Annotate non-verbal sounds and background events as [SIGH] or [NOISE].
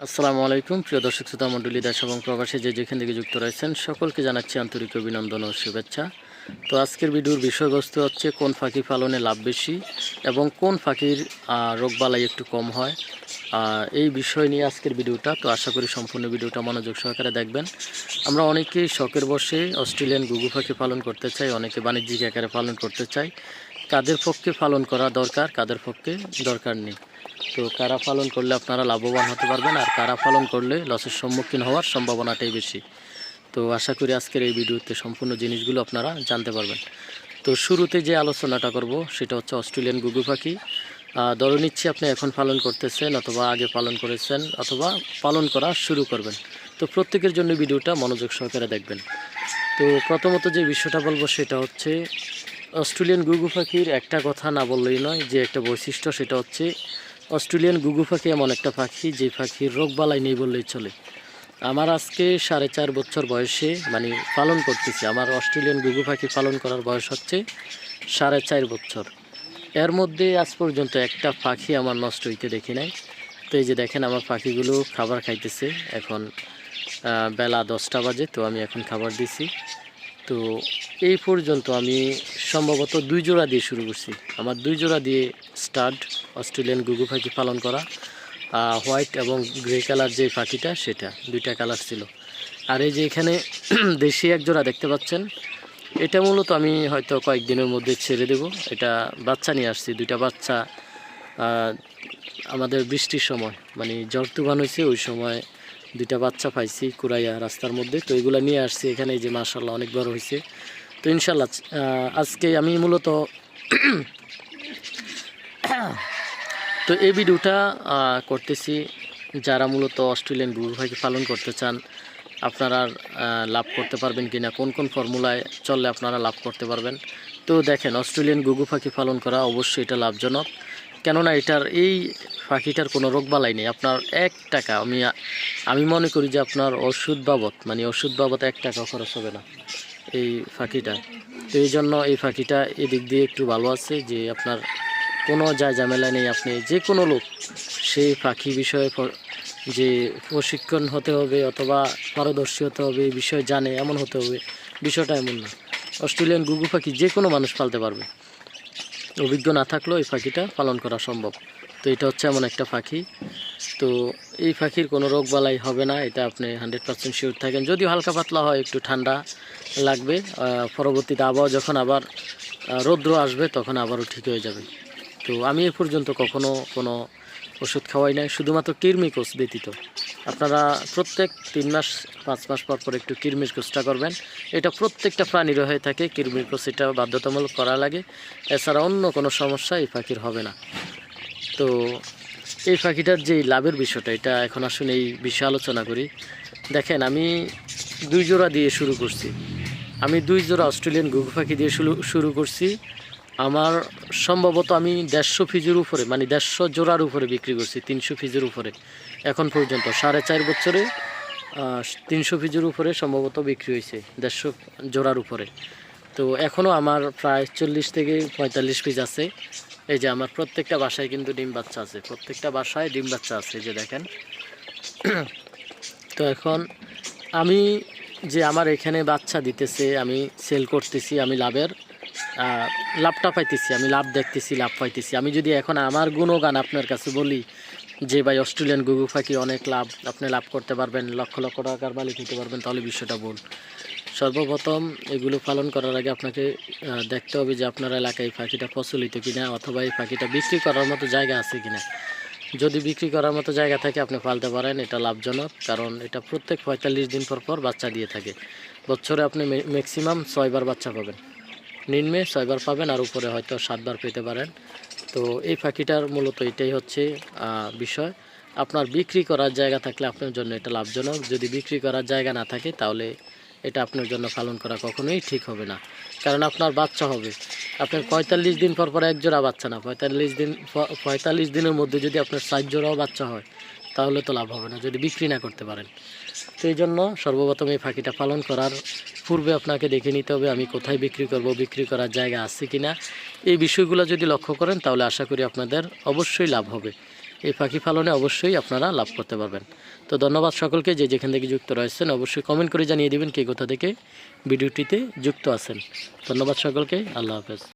আসসালামু আলাইকুম প্রিয় দর্শক শ্রোতা মণ্ডলী দেশ এবং প্রবাসী যে যেখান থেকে যুক্ত রয়েছেন সকলকে জানাচ্ছি আন্তরিক অভিনন্দন ও শুভেচ্ছা। তো আজকের ভিডিওর বিষয়বস্তু হচ্ছে কোন পাখি পালনে লাভ বেশি এবং কোন আহ, রোগবালাই একটু কম হয়। এই বিষয় নিয়ে আজকের ভিডিওটা তো আশা করি সম্পূর্ণ ভিডিওটা মনোযোগ সহকারে দেখবেন। আমরা অনেকেই শখের বসে অস্ট্রেলিয়ান গুগু পাখি পালন করতে চাই অনেকে বাণিজ্যিক আকারে পালন করতে চাই। কাদের পক্ষে পালন করা দরকার কাদের পক্ষে দরকার নেই। তো কারা পালন করলে আপনারা লাভবান হতে পারবেন আর কারা পালন করলে লসের সম্মুখীন হওয়ার সম্ভাবনাটাই বেশি? তো আশা করি আজকের এই ভিডিওতে সম্পূর্ণ জিনিসগুলো আপনারা জানতে পারবেন। তো শুরুতে যে আলোচনাটা করব, সেটা হচ্ছে অস্ট্রেলিয়ান গুগু পাখি। ধরে নিচ্ছি আপনি এখন পালন করতেছেন অথবা আগে পালন করেছেন অথবা পালন করা শুরু করবেন। তো প্রত্যেকের জন্য ভিডিওটা মনোযোগ সহকারে দেখবেন। তো প্রথমত যে বিষয়টা বলব, সেটা হচ্ছে অস্ট্রেলিয়ান গুগু পাখির একটা কথা না বললেই নয়, যে একটা বৈশিষ্ট্য, সেটা হচ্ছে অস্ট্রেলিয়ান গুগু পাখি এমন একটা পাখি, যে পাখির রোগবালাই নেই বললেই চলে। আমার আজকে সাড়ে চার বছর বয়সে মানে পালন করতেছি। আমার অস্ট্রেলিয়ান গুগু পাখি পালন করার বয়স হচ্ছে সাড়ে চার বছর। এর মধ্যে আজ পর্যন্ত একটা পাখি আমার নষ্ট হইতে দেখি নাই। তো এই যে দেখেন, আমার পাখিগুলো খাবার খাইতেছে। এখন বেলা দশটা বাজে, তো আমি এখন খাবার দিছি। তো এই পর্যন্ত আমি সম্ভবত দুই জোড়া দিয়ে শুরু করছি। আমার দুই জোড়া দিয়ে স্টার্ট। অস্ট্রেলিয়ান গুগু পাখি পালন করা। হোয়াইট এবং গ্রে কালার যে পাখিটা, সেটা। দুইটা কালার ছিল। আর এই যে এখানে [CLEARS THROAT] দেশি এক জোড়া দেখতে পাচ্ছেন। এটা মূলত আমি হয়তো কয়েকদিনের মধ্যে ছেড়ে দেব। এটা বাচ্চা নিয়ে আসছি, দুইটা বাচ্চা। আমাদের বৃষ্টির সময় মানে জ্বর তুফান হয়েছে, ওই সময় দুইটা বাচ্চা পাইছি কুড়াইয়া রাস্তার মধ্যে। তো এগুলো নিয়ে আসছি এখানে যে মার্শাল্লাহ অনেক বড় হয়েছে। তো ইনশাল্লাহ আজকে আমি মূলত [CLEARS THROAT] তো এই ভিডিওটা করতেছি যারা মূলত অস্ট্রেলিয়ান গুরু ভাইকে পালন করতে চান, আপনারা লাভ করতে পারবেন কিনা, কোন কোন ফর্মুলায় চললে আপনারা লাভ করতে পারবেন। তো দেখেন, অস্ট্রেলিয়ান গুগু পাখি পালন করা অবশ্যই এটা লাভজনক। কেননা এটার, এই পাখিটার কোনো রোগবালাই নেই। আপনার এক টাকা, আমি আমি মনে করি যে আপনার ওষুধ বাবদ মানে ওষুধ বাবদ এক টাকা খরচ হবে না এই পাখিটা তো এই জন্য এই পাখিটা এদিক দিয়ে একটু ভালো আছে যে আপনার কোনো যা ঝামেলা নেই আপনি, যে কোনো লোক, সেই পাখি বিষয়ে যে প্রশিক্ষণ হতে হবে অথবা পারদর্শী হতে হবে, এই বিষয়ে জানে, এমন হতে হবে, বিষয়টা এমন না। অস্ট্রেলিয়ান গুগু পাখি যে কোনো মানুষ পালতে পারবে। অভিজ্ঞ না থাকলেও এই পাখিটা পালন করা সম্ভব। তো এটা হচ্ছে এমন একটা পাখি। তো এই পাখির কোনো রোগ বালাই হবে না, এটা আপনি হান্ড্রেড পার্সেন্ট শিওর থাকেন। যদিও হালকা পাতলা হয়, একটু ঠান্ডা লাগবে পরবর্তীতে আবহাওয়া যখন আবার রৌদ্র আসবে, তখন আবারও ঠিক হয়ে যাবে। তো আমি এ পর্যন্ত কখনো কোনো ওষুধ খাওয়াই নাই, শুধুমাত্র কিরমি কোষ ব্যতীত। আপনারা প্রত্যেক তিন মাস, পাঁচ মাস পর পর একটু কিরমির কোষটা করবেন। এটা প্রত্যেকটা প্রাণীর হয়ে থাকে কিরমির কোষ এটা বাধ্যতামূলক করা লাগে। এছাড়া অন্য কোনো সমস্যা এই পাখির হবে না। তো এই পাখিটার যে লাভের বিষয়টা, এটা এখন আসলে এই বিষয়ে আলোচনা করি। দেখেন, আমি দুই জোড়া দিয়ে শুরু করছি। আমি দুই জোড়া অস্ট্রেলিয়ান গুগু পাখি দিয়ে শুরু শুরু করছি। আমার সম্ভবত আমি দেড়শো ফিজের উপরে মানে দেড়শো জোড়ার উপরে বিক্রি করছি, তিনশো ফিজের উপরে। এখন পর্যন্ত সাড়ে চার বছরে তিনশো ফিজের উপরে সম্ভবত বিক্রি হয়েছে, দেড়শো জোড়ার উপরে। তো এখনও আমার প্রায় চল্লিশ থেকে পঁয়তাল্লিশ পিস আছে। এই যে আমার প্রত্যেকটা বাসায় কিন্তু ডিম বাচ্চা আছে, প্রত্যেকটা বাসায় ডিম বাচ্চা আছে যে দেখেন। তো এখন আমি যে আমার এখানে বাচ্চা দিতেছে, আমি সেল করতেছি, আমি লাভের। লাভটা পাইতেছি, আমি লাভ দেখতেছি, লাভ পাইতেছি। আমি যদি এখন আমার গুণগান আপনার কাছে বলি, যে ভাই অস্ট্রেলিয়ান গুগু পাখি অনেক লাভ, আপনি লাভ করতে পারবেন, লক্ষ লক্ষ টাকার মালিক হতে পারবেন, তাহলে বিষয়টা বল সর্বপ্রথম এগুলো পালন করার আগে আপনাকে দেখতে হবে যে আপনার এলাকায় পাখিটা প্রচলিত কিনা, অথবা এই পাখিটা বিক্রি করার মতো জায়গা আছে কিনা। যদি বিক্রি করার মতো জায়গা থাকে, আপনি পালতে পারেন, এটা লাভজনক, কারণ এটা প্রত্যেক পঁয়তাল্লিশ দিন পর পর বাচ্চা দিয়ে থাকে। বছরে আপনি ম্যাক্সিমাম ছয়বার বাচ্চা পাবেন। নিম্নে ছয়বার পাবেন আর উপরে হয়তো সাতবার পেতে পারেন। তো এই পাখিটার মূলত এটাই হচ্ছে বিষয়। আপনার বিক্রি করার জায়গা থাকলে আপনার জন্য এটা লাভজনক। যদি বিক্রি করার জায়গা না থাকে, তাহলে এটা আপনার জন্য পালন করা কখনোই ঠিক হবে না। কারণ আপনার বাচ্চা হবে। আপনার পঁয়তাল্লিশ দিন পর পর এক জোড়া বাচ্চা না। পঁয়তাল্লিশ দিন, পঁয়তাল্লিশ দিনের মধ্যে যদি আপনার ষাট জোড়াও বাচ্চা হয় তাহলে তো লাভ হবে না, যদি বিক্রি না করতে পারেন। তো এই জন্য সর্বপ্রথম এই পাখিটা পালন করার পূর্বে আপনাকে দেখে নিতে হবে আমি কোথায় বিক্রি করব, বিক্রি করার জায়গা আছে কিনা। এই বিষয়গুলো যদি লক্ষ্য করেন, তাহলে আশা করি আপনাদের অবশ্যই লাভ হবে। এই পাখি পালনে অবশ্যই আপনারা লাভ করতে পারবেন। তো ধন্যবাদ সকলকে যে যেখান থেকে যুক্ত রয়েছেন, অবশ্যই কমেন্ট করে জানিয়ে দেবেন কে কোথা থেকে ভিডিওটিতে যুক্ত আছেন। ধন্যবাদ সকলকে, আল্লাহ হাফেজ।